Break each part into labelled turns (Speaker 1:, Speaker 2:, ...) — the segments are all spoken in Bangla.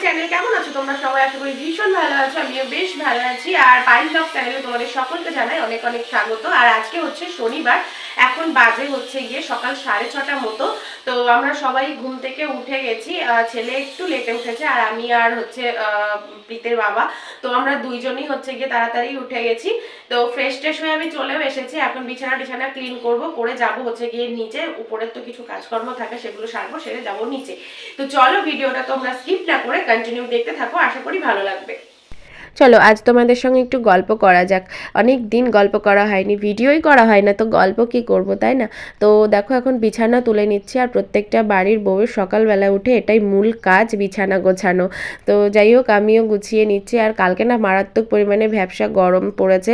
Speaker 1: চ্যানেল কেমন আছো তোমরা সবাই? ভীষণ ভালো আছো, আমিও বেশ ভালো আছি। আর তোমাদের জানাই অনেক অনেক স্বাগত। আর আজকে হচ্ছে শনিবার এখন বাজে হচ্ছে গিয়ে সকাল সাড়ে ছটার মতো। তো আমরা সবাই ঘুম থেকে উঠে গেছি। ছেলে একটু লেটে উঠেছে আর আমি আর হচ্ছে প্রীতের বাবা। তো আমরা দুইজনই হচ্ছে গিয়ে তাড়াতাড়ি উঠে গেছি। তো ফ্রেশ ট্রেশ হয়ে আমি চলেও এসেছি। এখন বিছানা টিছানা ক্লিন করব, করে যাব হচ্ছে গিয়ে নিচে। উপরের তো কিছু কাজকর্ম থাকে, সেগুলো সারবো, সেরে যাব নিচে। তো চলো ভিডিওটা তোমরা স্কিপ না করে কন্টিনিউ দেখতে থাকো। আশা করি ভালো লাগবে।
Speaker 2: চলো, আজ তোমাদের সঙ্গে একটু গল্প করা যাক। অনেক দিন গল্প করা হয়নি, ভিডিওই করা হয় না, তো গল্প কি করব, তাই না? তো দেখো, এখন বিছানা তুলে নিচ্ছি আর প্রত্যেকটা বাড়ির বউয়ের সকালবেলা উঠে এটাই মূল কাজ, বিছানা গোছানো। তো যাই হোক, আমিও গুছিয়ে নিচ্ছি আর কালকে না মারাত্মক পরিমাণে ভ্যাবসা গরম পড়েছে।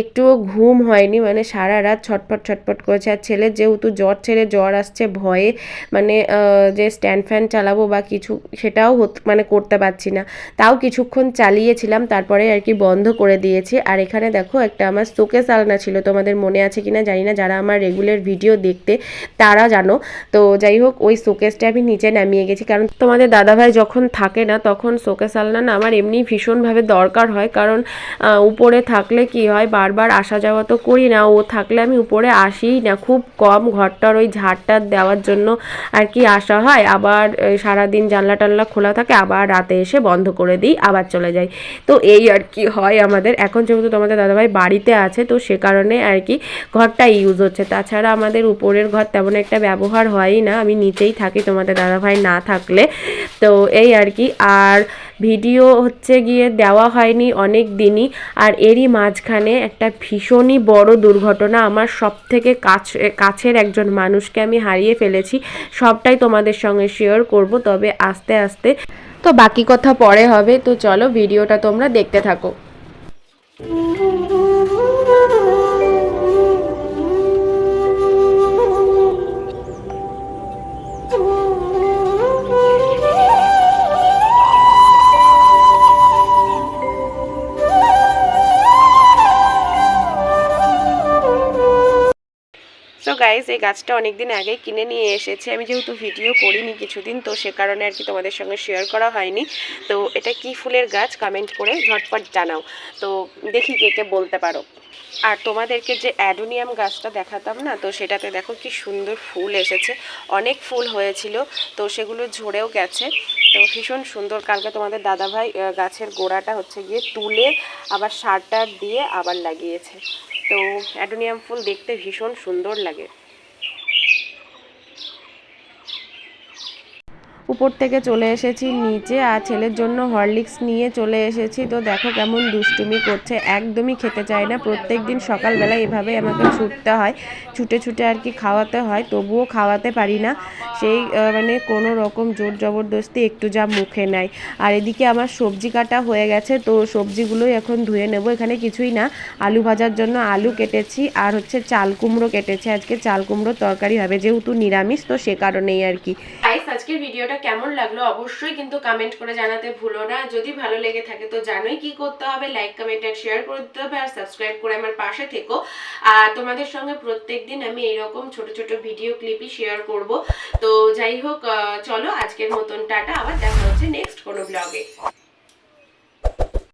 Speaker 2: একটুও ঘুম হয়নি মানে সারা রাত ছটফট ছটফট করেছে। আর ছেলের যেহেতু জ্বর ছেড়ে জ্বর আসছে ভয়ে মানে যে স্ট্যান্ড ফ্যান চালাবো বা কিছু, সেটাও মানে করতে পারছি না। তাও কিছুক্ষণ চালিয়েছিলাম তারপরে আর কি বন্ধ করে দিয়েছি। আর এখানে দেখো একটা আমার শোকেস আলনা ছিল, তোমাদের মনে আছে কিনা জানি না, যারা আমার রেগুলার ভিডিও দেখতে তারা জানো। তো যাই হোক, ওই শোকেসটা আমি নিচে নামিয়ে গেছি, কারণ তোমাদের দাদাভাই যখন থাকে না, তখন শোকেস আলনা না আমার এমনি ভীষণভাবে দরকার হয়। কারণ উপরে থাকলে কি হয়, বারবার আসা যাওয়া তো করি না, ও থাকলে আমি উপরে আসিই না। খুব কম ঘরটার ওই ঝাড়টা দেওয়ার জন্য আর কি আসা হয়। আবার সারাদিন জানলা টানলা খোলা থাকে, আবার রাতে এসে বন্ধ করে দিই, আবার চলে যাই। তো এই আর কি হয় আমাদের। এখন যেহেতু তোমাদের দাদাভাই বাড়িতে আছে, তো সে কারণে আর কি ঘরটা ইউজ হচ্ছে। তাছাড়া আমাদের উপরের ঘর তেমন একটা ব্যবহার হয়ই না। আমি নিচেই থাকি, তোমাদের দাদাভাই না থাকলে। তো এই আর কি। আর ভিডিও হচ্ছে গিয়ে দেওয়া হয়নি অনেক দিনই। আর এরই মাঝখানে একটা ভীষণই বড় দুর্ঘটনা। আমার সব থেকে কাছে, কাছের একজন মানুষকে আমি হারিয়ে ফেলেছি। সবটাই তোমাদের সঙ্গে শেয়ার করব। তবে আস্তে আস্তে তো বাকি কথা পরে হবে। তো চলো ভিডিওটা তোমরা দেখতে থাকো। সো গাইজ এই গাছটা অনেকদিন আগে কিনে নিয়ে এসেছি। আমি যেহেতু ভিডিও করিনি কিছুদিন, তো সে কারণে আর কি তোমাদের সঙ্গে শেয়ার করা হয়নি। তো এটা কি ফুলের গাছ? কমেন্ট করে ঝটপট জানাও। তো দেখি কে কে বলতে পারো। আর তোমাদেরকে যে অ্যাডোনিয়াম গাছটা দেখাতাম না, তো সেটাতে দেখো কি সুন্দর ফুল এসেছে। অনেক ফুল হয়েছিল, তো সেগুলো ঝরেও গেছে। তো ভীষণ সুন্দর। কালকে তোমাদের দাদাভাই গাছের গোড়াটা হচ্ছে গিয়ে তুলে আবার সারটা দিয়ে আবার লাগিয়েছে। তো অ্যাডোনিয়াম ফুল দেখতে ভীষণ সুন্দর লাগে। উপর থেকে চলে এসেছি নিচে আর ছেলের জন্য হরলিক্স নিয়ে চলে এসেছি। তো দেখো কেমন দুষ্টুমি করছে, একদমই খেতে চায় না। প্রত্যেক দিন সকালবেলা এভাবে আমাকে ছুটতে হয়, ছুটে ছুটে আর কি খাওয়াতে হয়, তবুও খাওয়াতে পারি না। সেই মানে কোনো রকম জোর জবরদস্তি একটু যা মুখে নেয়। আর এদিকে আমার সবজি কাটা হয়ে গেছে, তো সবজিগুলোই এখন ধুয়ে নেব। এখানে কিছুই না, আলু ভাজার জন্য আলু কেটেছি আর হচ্ছে চাল কুমড়ো কেটেছি। আজকে চাল কুমড়োর তরকারি হবে, যেহেতু নিরামিষ, তো সে কারণেই আর কি।
Speaker 1: আজকের ভিডিওটা কেমন লাগল অবশ্যই কিন্তু কমেন্ট করে জানাতে ভুলো না। যদি ভালো লেগে থাকে তো জানোই কি করতে হবে। লাইক কমেন্ট আর শেয়ার করে দিতে হবে আর সাবস্ক্রাইব করে আমার পাশে থেকো। আর তোমাদের সঙ্গে প্রত্যেকদিন আমি এইরকম ছোট ছোট ভিডিও ক্লিপই শেয়ার করব। তো যাই হোক চলো আজকের মতন টাটা। আবার দেখা হচ্ছে নেক্সট কোনো ব্লগে